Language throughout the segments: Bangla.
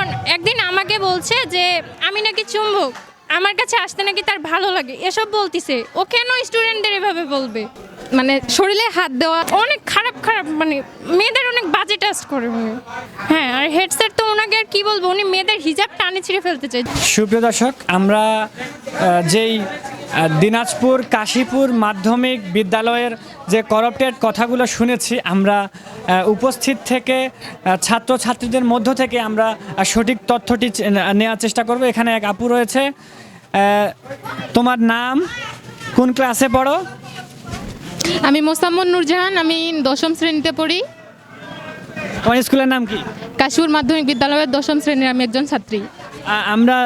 এমন একদিন আমাকে বলছে যে, আমি নাকি চুম্বক, আমার কাছে আসতে নাকি তার ভালো লাগে। এসব বলতিছে। ও কেন স্টুডেন্টদের এভাবে বলবে? মানে শরীরে হাত দেওয়া অনেক খারাপ খারাপ মানে মেয়েদের অনেক বাজে টেস্ট করে উনি হ্যাঁ। আর হেড স্যার তো ওনাকে আর কি বলব? উনি মেয়েদের হিজাব টানে ছিঁড়ে ফেলতে চাই। সুপ্রিয় দর্শক, আমরা যেই দিনাজপুর কাশীপুর মাধ্যমিক বিদ্যালয়ের যে করাপ্টেড কথাগুলো শুনেছি আমরা উপস্থিত থেকে ছাত্রছাত্রীদের মধ্য থেকে আমরা সঠিক তথ্যটি নেওয়ার চেষ্টা করব। এখানে এক আপু রয়েছে। তোমার নাম? কোন ক্লাসে পড়ো? আমি মোসাম্মদ নুরজাহান আমি দশম শ্রেণীতে পড়ি। তোমার স্কুলের নাম কি? কাশিপুর মাধ্যমিক বিদ্যালয়ের দশম শ্রেণির আমি একজন ছাত্রী। আমরা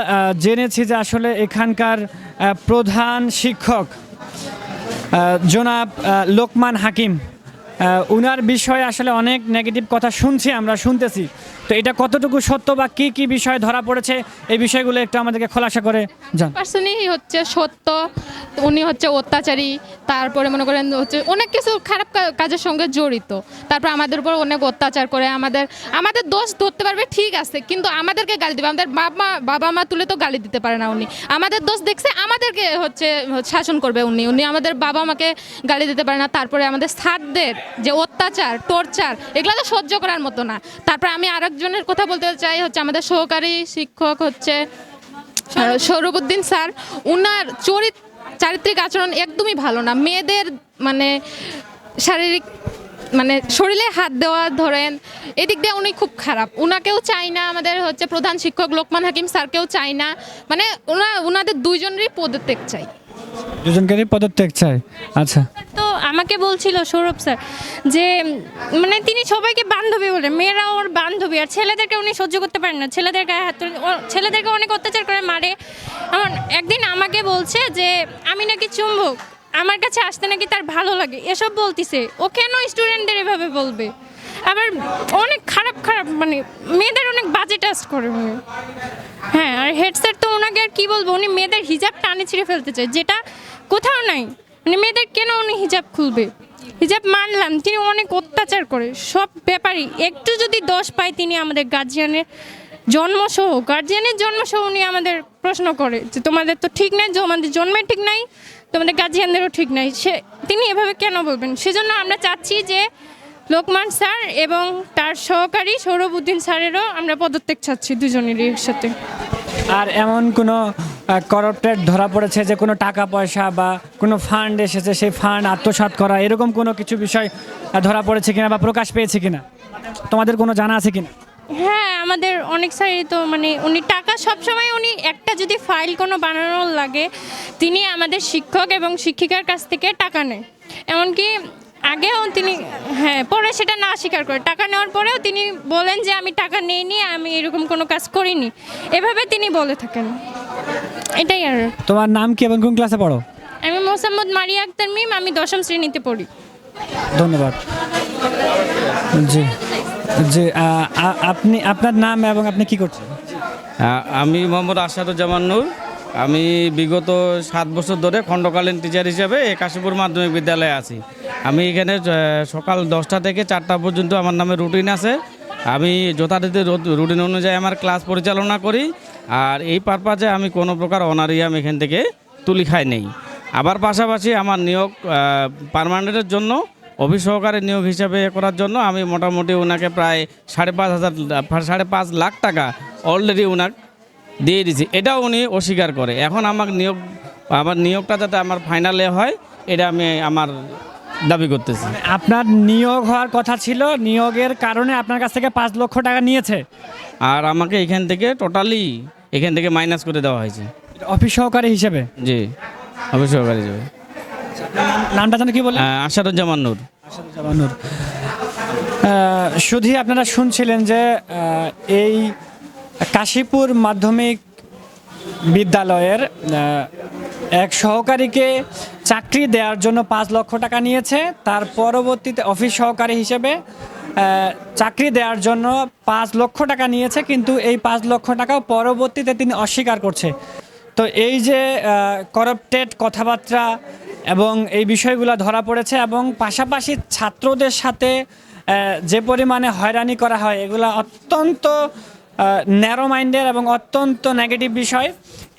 জেনেছি যে আসলে এখানকার প্রধান শিক্ষক জোনাব লোকমান হাকিম। উনার বিষয়ে আসলে অনেক নেগেটিভ কথা শুনছি, আমরা শুনতেছি। তো এটা কতটুকু সত্য বা কি কি বিষয় ধরা পড়েছে, এই বিষয়গুলো একটু আমাদেরকে খোলাসা করে জান পার্সনই হচ্ছে সত্য, উনি হচ্ছে অত্যাচারী, তারপরে মনে করেন হচ্ছে অনেক কিছু খারাপ কাজের সঙ্গে জড়িত। তারপর আমাদের উপর অনেক অত্যাচার করে, আমাদের আমাদের দোষ ধরতে পারবে ঠিক আছে, কিন্তু আমাদেরকে গালি দেবে, আমাদের বাবা বাবা মা তুলে তো গালি দিতে পারে না উনি। আমাদের দোষ দেখছে, আমাদেরকে হচ্ছে শাসন করবে উনি উনি আমাদের বাবা মাকে গালি দিতে পারে না, তারপরে আমাদের স্যারদের যে অত্যাচার টর্চার এগুলো তো সহ্য করার মতো না। তারপরে আমি আরেকজনের কথা বলতে চাই হচ্ছে আমাদের সহকারী শিক্ষক হচ্ছে আহ, সৌরভউদ্দিন স্যার। উনার চরিত চারিত্রিক আচরণ একদমই ভালো না। মেয়েদের মানে শারীরিক মানে শরীরে হাত দেওয়া ধরেন এদিক দিয়ে উনি খুব খারাপ। উনাকেও চাই না আমাদের হচ্ছে প্রধান শিক্ষক লোকমান হাকিম স্যারকেও চাই না। মানে ওনা ওনাদের দুইজনেরই পদত্যাগ চাই। দুজনকারই পদত্যাগ চাই। আচ্ছা। আমাকে বলছিল সৌরভ স্যার যে মানে তিনি সবাইকে বান্ধবী বলে, মেয়েরা ওর বান্ধবী, আর ছেলেদেরকে উনি সহ্য করতে পারেন না। ছেলেদের গায়ে হাত ছেলেদেরকে অনেক অত্যাচার করে, মারে। এমন একদিন আমাকে বলছে যে, আমি নাকি চুম্বক, আমার কাছে আসতে নাকি তার ভালো লাগে। এসব বলতিছে। ও কেন স্টুডেন্টদের এভাবে বলবে? আবার অনেক খারাপ খারাপ মানে মেয়েদের অনেক বাজে টেস্ট করে উনি। হ্যাঁ আর হেড স্যার তো ওনাকে আর কি বলব? উনি মেয়েদের হিজাব টানে ছিঁড়ে ফেলতে চায়, যেটা কোথাও নাই। মানে মেয়েদের কেন উনি হিজাব খুলবে? হিজাব মানলাম, তিনি অনেক অত্যাচার করে। সব ব্যাপারই, একটু যদি দোষ পায় তিনি আমাদের গার্জিয়ানের জন্মসহ গার্জিয়ানের জন্মসহ উনি আমাদের প্রশ্ন করে যে তোমাদের তো ঠিক নাই, তোমাদের জন্মের ঠিক নাই, তোমাদের গার্জিয়ানদেরও ঠিক নাই। সে, তিনি এভাবে কেন বলবেন? সেজন্য আমরা চাচ্ছি যে লোকমান স্যার এবং তার সহকারী সৌরভ উদ্দিন স্যারেরও আমরা পদত্যাগ চাচ্ছি দুজনেরই একসাথে। আর এমন কোনো করাপ্টেড ধরা পড়েছে যে কোনো টাকা পয়সা বা কোনো ফান্ড এসেছে, সেই ফান্ড আত্মসাৎ করা, এরকম কোনো কিছু বিষয় ধরা পড়েছে কিনা বা প্রকাশ পেয়েছে কিনা? তোমাদের কোনো জানা আছে কিনা? হ্যাঁ আমাদের অনেক স্যারই তো মানে উনি টাকা সবসময় উনি একটা যদি ফাইল কোনো বানানোর লাগে, তিনি আমাদের শিক্ষক এবং শিক্ষিকার কাছ থেকে টাকা নেয়। এমনকি আগেও তিনি হ্যাঁ পরে সেটা না স্বীকার করে। টাকা নেওয়ার পরেও তিনি বলেন যে আমি টাকা নেইনি আমি এরকম কোনো কাজ করিনি। এভাবে তিনি বলে থাকেন। এটাই আর। তোমার নাম কি এবং কোন ক্লাসে পড়ো? আমি মোসাম্মদ মারিয়া আক্তার মিম আমি দশম শ্রেণীতে পড়ি। ধন্যবাদ। জি জি আপনি আপনার নাম এবং আপনি কি করছেন? আমি মোহাম্মদ আসাদুজ্জামান নূর। আমি বিগত সাত বছর ধরে খণ্ডকালীন টিচার হিসেবে কাশীপুর মাধ্যমিক বিদ্যালয়ে আছি। আমি এখানে সকাল দশটা থেকে চারটা পর্যন্ত আমার নামে রুটিন আছে। আমি যথারীতি রুটিন অনুযায়ী আমার ক্লাস পরিচালনা করি। আর এই পারপাজে আমি কোনো প্রকার অনারিয়াম এখান থেকে তুলি খাই নেই। আবার পাশাপাশি আমার নিয়োগ পারমানেন্টের জন্য অফিস সহকারী নিয়োগ হিসাবে করার জন্য আমি মোটামুটি ওনাকে প্রায় সাড়ে পাঁচ হাজার, সাড়ে পাঁচ লাখ টাকা অলরেডি ওনাকে দিয়ে দিছি এটাও উনি অস্বীকার করে। এখন আমার নিয়োগ, আমার নিয়োগটা যাতে আমার ফাইনালে হয়, এটা আমি আমার দাবি করতেছি। আপনার নিয়োগ হওয়ার কথা ছিল নিয়োগের কারণে আপনার কাছ থেকে পাঁচ লক্ষ টাকা নিয়েছে? আর আমাকে এখান থেকে টোটালি এখান থেকে মাইনাস করে দেওয়া হয়েছে। অফিস সহকারী হিসেবে? জি অফিস সহকারী হিসেবে। নামটা জানো কি বলে আহ, আসাদুজ্জামান নূর। জামানুর শুধু আপনারা শুনছিলেন যে এই কাশীপুর মাধ্যমিক বিদ্যালয়ের এক সহকারীকে চাকরি দেওয়ার জন্য পাঁচ লক্ষ টাকা নিয়েছে। তার পরবর্তীতে অফিস সহকারী হিসেবে চাকরি দেওয়ার জন্য পাঁচ লক্ষ টাকা নিয়েছে, কিন্তু এই পাঁচ লক্ষ টাকাও পরবর্তীতে তিনি অস্বীকার করছে। তো এই যে করাপ্টেড কথাবার্তা এবং এই বিষয়গুলো ধরা পড়েছে এবং পাশাপাশি ছাত্রদের সাথে যে পরিমাণে হয়রানি করা হয়, এগুলো অত্যন্ত ন্যারো মাইন্ডের এবং অত্যন্ত নেগেটিভ বিষয়।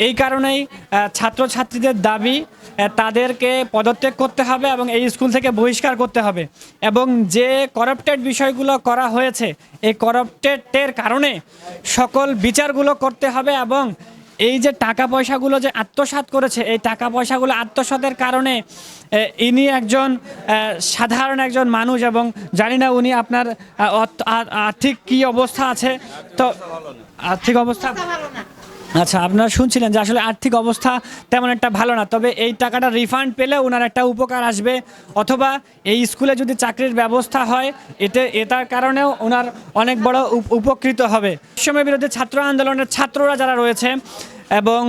এই কারণেই ছাত্রছাত্রীদের দাবি তাদেরকে পদত্যাগ করতে হবে এবং এই স্কুল থেকে বহিষ্কার করতে হবে। এবং যে করাপ্টেড বিষয়গুলো করা হয়েছে, এই করাপ্টেডের কারণে সকল বিচারগুলো করতে হবে এবং এই যে টাকা পয়সাগুলো যে আত্মসাৎ করেছে, এই টাকা পয়সাগুলো আত্মসাতের কারণে ইনি একজন সাধারণ একজন মানুষ এবং জানি না উনি আপনার আর্থিক কি অবস্থা আছে। তো, আর্থিক অবস্থা? আচ্ছা আপনারা শুনছিলেন যে আসলে আর্থিক অবস্থা তেমন একটা ভালো না, তবে এই টাকাটা রিফান্ড পেলে ওনার একটা উপকার আসবে। অথবা এই স্কুলে যদি চাকরির ব্যবস্থা হয়, এতে, এটার কারণেও ওনার অনেক বড় উপ- উপকৃত হবে। সময় বিরোধী ছাত্র আন্দোলনের ছাত্ররা যারা রয়েছে এবং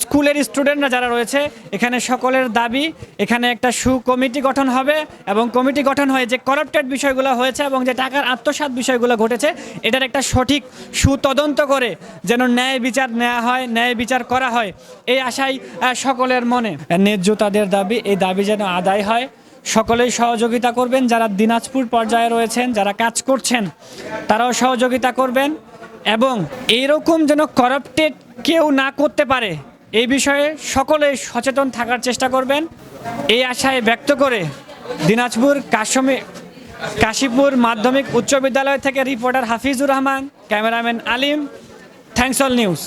স্কুলের স্টুডেন্টরা যারা রয়েছে, এখানে সকলের দাবি, এখানে একটা সু কমিটি গঠন হবে এবং কমিটি গঠন হয়ে যে করাপ্টেড বিষয়গুলো হয়েছে এবং যে টাকার আত্মসাৎ বিষয়গুলো ঘটেছে, এটার একটা সঠিক সুতদন্ত করে যেন ন্যায় বিচার নেওয়া হয়, ন্যায় বিচার করা হয়, এই আশাই সকলের মনে। ন্যায্য তাদের দাবি, এই দাবি যেন আদায় হয়। সকলেই সহযোগিতা করবেন, যারা দিনাজপুর পর্যায়ে রয়েছেন, যারা কাজ করছেন, তারাও সহযোগিতা করবেন এবং এইরকম যেন করাপ্টেড কেউ না করতে পারে, এই বিষয়ে সকলে সচেতন থাকার চেষ্টা করবেন। এই আশায় ব্যক্ত করে দিনাজপুর কাশমী কাশীপুর মাধ্যমিক উচ্চ বিদ্যালয় থেকে reporter Hafizur Rahman, cameraman Alim, thanks all news.